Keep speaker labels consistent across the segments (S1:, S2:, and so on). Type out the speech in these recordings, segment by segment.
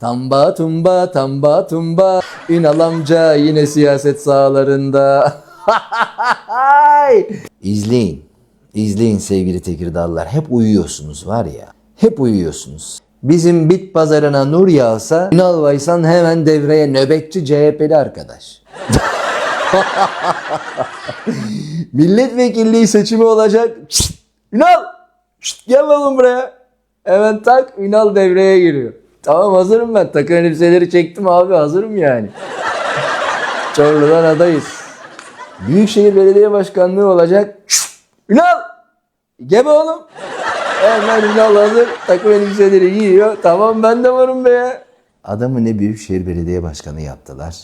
S1: Tamba tumba tamba tumba Ünal amca yine siyaset sahalarında. İzleyin. İzleyin sevgili Tekirdağlılar. Hep uyuyorsunuz var ya. Hep uyuyorsunuz. Bizim bit pazarına nur yağsa Ünal Baysan hemen devreye nöbetçi CHP'li arkadaş. Milletvekilliği seçimi olacak. Şşt, Ünal! Şşt, gel oğlum buraya. Hemen tak Ünal devreye giriyor. Tamam hazırım ben. Takım elbiseleri çektim abi hazırım yani. Çorlu'dan adayız. Büyükşehir Belediye Başkanlığı olacak. Ünal! Gebe oğlum. Hemen Ünal hazır. Takım elbiseleri giyiyor. Tamam ben de varım be ya. Adamı ne Büyükşehir Belediye Başkanı yaptılar.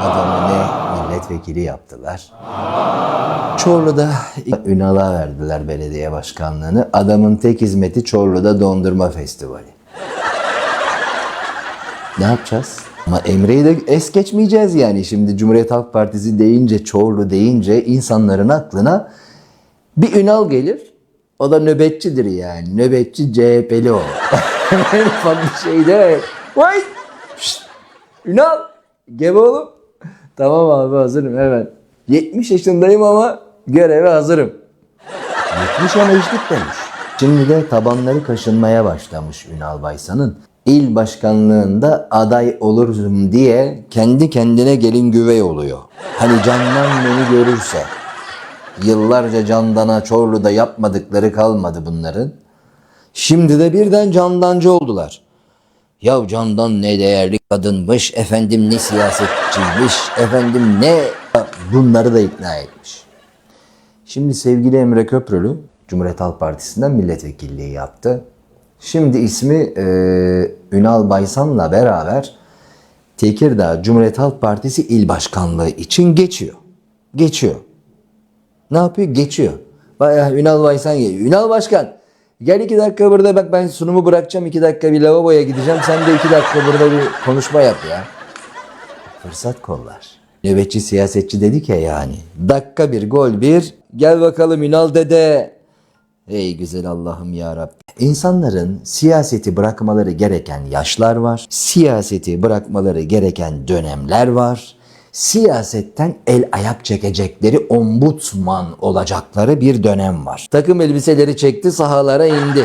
S1: Adamı ne milletvekili yaptılar. Çorlu'da Ünal'a verdiler belediye başkanlığını. Adamın tek hizmeti Çorlu'da dondurma festivali. Ne yapacağız? Ama Emre'yi de es geçmeyeceğiz yani. Şimdi Cumhuriyet Halk Partisi deyince, Çorlu deyince insanların aklına bir Ünal gelir. O da nöbetçidir yani. Nöbetçi CHP'li o. bir şey de. Vay! Şşt! Ünal! Gebe oğlum. Tamam abi hazırım hemen. 70 yaşındayım ama göreve hazırım. 70 ama hiç bitmemiş. Şimdi de tabanları kaşınmaya başlamış Ünal Baysan'ın. İl başkanlığında aday olurum diye kendi kendine gelin güvey oluyor. Hani candan beni görürse. Yıllarca candana Çorlu'da yapmadıkları kalmadı bunların. Şimdi de birden candancı oldular. Ya Candan ne değerli kadınmış, efendim ne siyasetçiymiş, efendim ne... Bunları da ikna etmiş. Şimdi sevgili Emre Köprülü Cumhuriyet Halk Partisi'nden milletvekilliği yaptı. Şimdi ismi e, Ünal Baysan'la beraber Tekirdağ Cumhuriyet Halk Partisi İl Başkanlığı için geçiyor. Geçiyor. Ne yapıyor? Geçiyor. Bayağı Ünal Baysan geliyor. Ünal Başkan gel iki dakika burada bak ben sunumu bırakacağım. iki dakika bir lavaboya gideceğim. Sen de iki dakika burada bir konuşma yap ya. Fırsat kollar. Nöbetçi siyasetçi dedik ya yani. Dakika bir gol bir. Gel bakalım Ünal dede. Ey güzel Allah'ım ya Rabbi. İnsanların siyaseti bırakmaları gereken yaşlar var. Siyaseti bırakmaları gereken dönemler var. Siyasetten el ayak çekecekleri ombudsman olacakları bir dönem var. Takım elbiseleri çekti sahalara indi.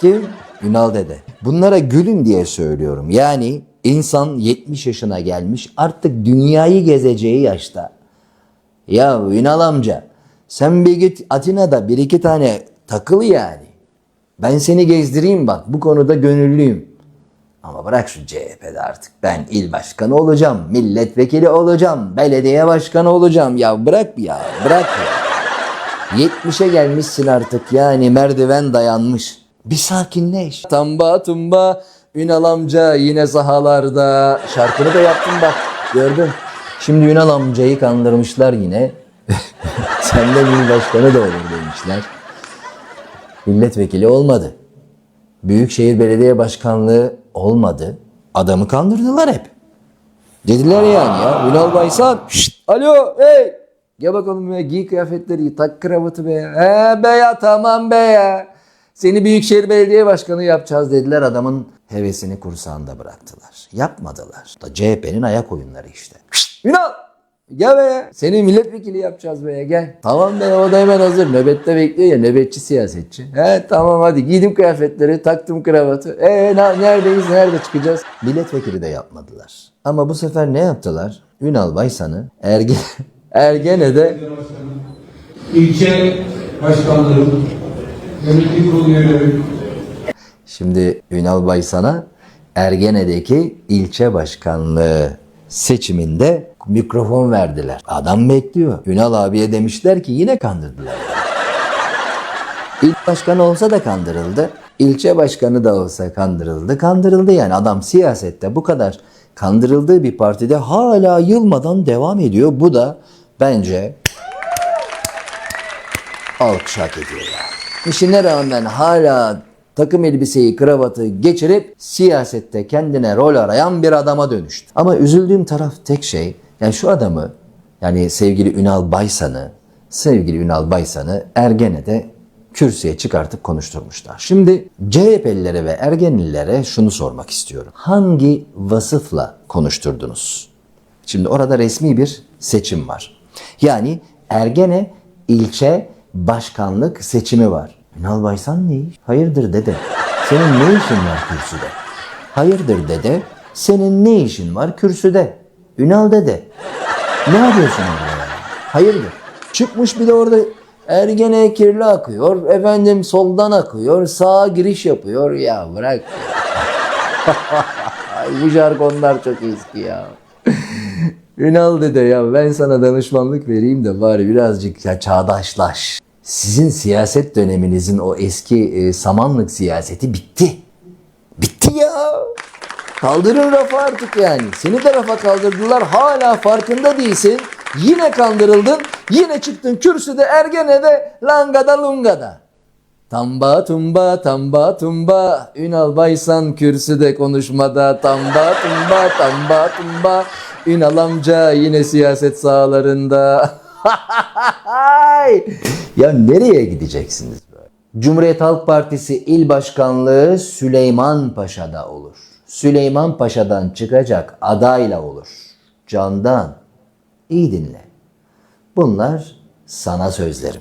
S1: Kim? Ünal dede. Bunlara gülün diye söylüyorum. Yani insan 70 yaşına gelmiş artık dünyayı gezeceği yaşta. Ya Ünal amca sen bir git Atina'da bir iki tane takıl yani. Ben seni gezdireyim bak bu konuda gönüllüyüm. Ama bırak şu CHP'de artık. Ben il başkanı olacağım, milletvekili olacağım, belediye başkanı olacağım. Ya bırak ya, bırak ya. 70'e gelmişsin artık yani merdiven dayanmış. Bir sakinleş. Tamba tumba Ünal amca yine sahalarda. Şarkını da yaptım bak gördün. Şimdi Ünal amcayı kandırmışlar yine. Senden il başkanı da olur demişler. Milletvekili olmadı. Büyükşehir Belediye Başkanlığı olmadı. Adamı kandırdılar hep. Dediler yani ya. Ünal Baysan. Şşt, alo hey. Gel bakalım ya giy kıyafetleri tak kravatı be. He be ya tamam be ya. Seni Büyükşehir Belediye Başkanı yapacağız dediler. Adamın hevesini kursağında bıraktılar. Yapmadılar. Da CHP'nin ayak oyunları işte. Şşt, Ünal Gel be ya. Seni milletvekili yapacağız be ya gel. Tamam be o da hemen hazır. Nöbette bekliyor ya nöbetçi siyasetçi. He tamam hadi giydim kıyafetleri taktım kravatı. E na- neredeyiz nerede çıkacağız? Milletvekili de yapmadılar. Ama bu sefer ne yaptılar? Ünal Baysan'ı Erge Ergene'de
S2: ilçe başkanlarım, yönetim kurulu
S1: Şimdi Ünal Baysan'a Ergene'deki ilçe başkanlığı seçiminde mikrofon verdiler. Adam bekliyor. Ünal abiye demişler ki yine kandırdılar. İl başkanı olsa da kandırıldı. İlçe başkanı da olsa kandırıldı. Kandırıldı yani adam siyasette bu kadar kandırıldığı bir partide hala yılmadan devam ediyor. Bu da bence alkış hak ediyor ya. İşine rağmen hala takım elbiseyi, kravatı geçirip siyasette kendine rol arayan bir adama dönüştü. Ama üzüldüğüm taraf tek şey, yani şu adamı, yani sevgili Ünal Baysan'ı, sevgili Ünal Baysan'ı Ergene'de kürsüye çıkartıp konuşturmuşlar. Şimdi CHP'lilere ve Ergenililere şunu sormak istiyorum. Hangi vasıfla konuşturdunuz? Şimdi orada resmi bir seçim var. Yani Ergene ilçe başkanlık seçimi var. Ünal Baysan ne iş? Hayırdır dede? Senin ne işin var kürsüde? Hayırdır dede? Senin ne işin var kürsüde? Ünal dede. Ne yapıyorsun orada yani? Hayırdır? Çıkmış bir de orada Ergene kirli akıyor. Efendim soldan akıyor. Sağa giriş yapıyor. Ya bırak. Bu jargonlar çok eski ya. Ünal dede ya ben sana danışmanlık vereyim de bari birazcık ya çağdaşlaş. Sizin siyaset döneminizin o eski e, samanlık siyaseti bitti. Bitti ya. Kaldırın rafa artık yani. Seni de rafa kaldırdılar. Hala farkında değilsin. Yine kandırıldın. Yine çıktın kürsüde ergenede langada lungada. Tamba tumba tamba tumba Ünal Baysan kürsüde konuşmada Tamba tumba tamba tumba Ünal amca yine siyaset sahalarında Ya nereye gideceksiniz böyle? Cumhuriyet Halk Partisi İl Başkanlığı Süleyman Paşa'da olur. Süleyman Paşa'dan çıkacak adayla olur. Candan iyi dinle. Bunlar sana sözlerim.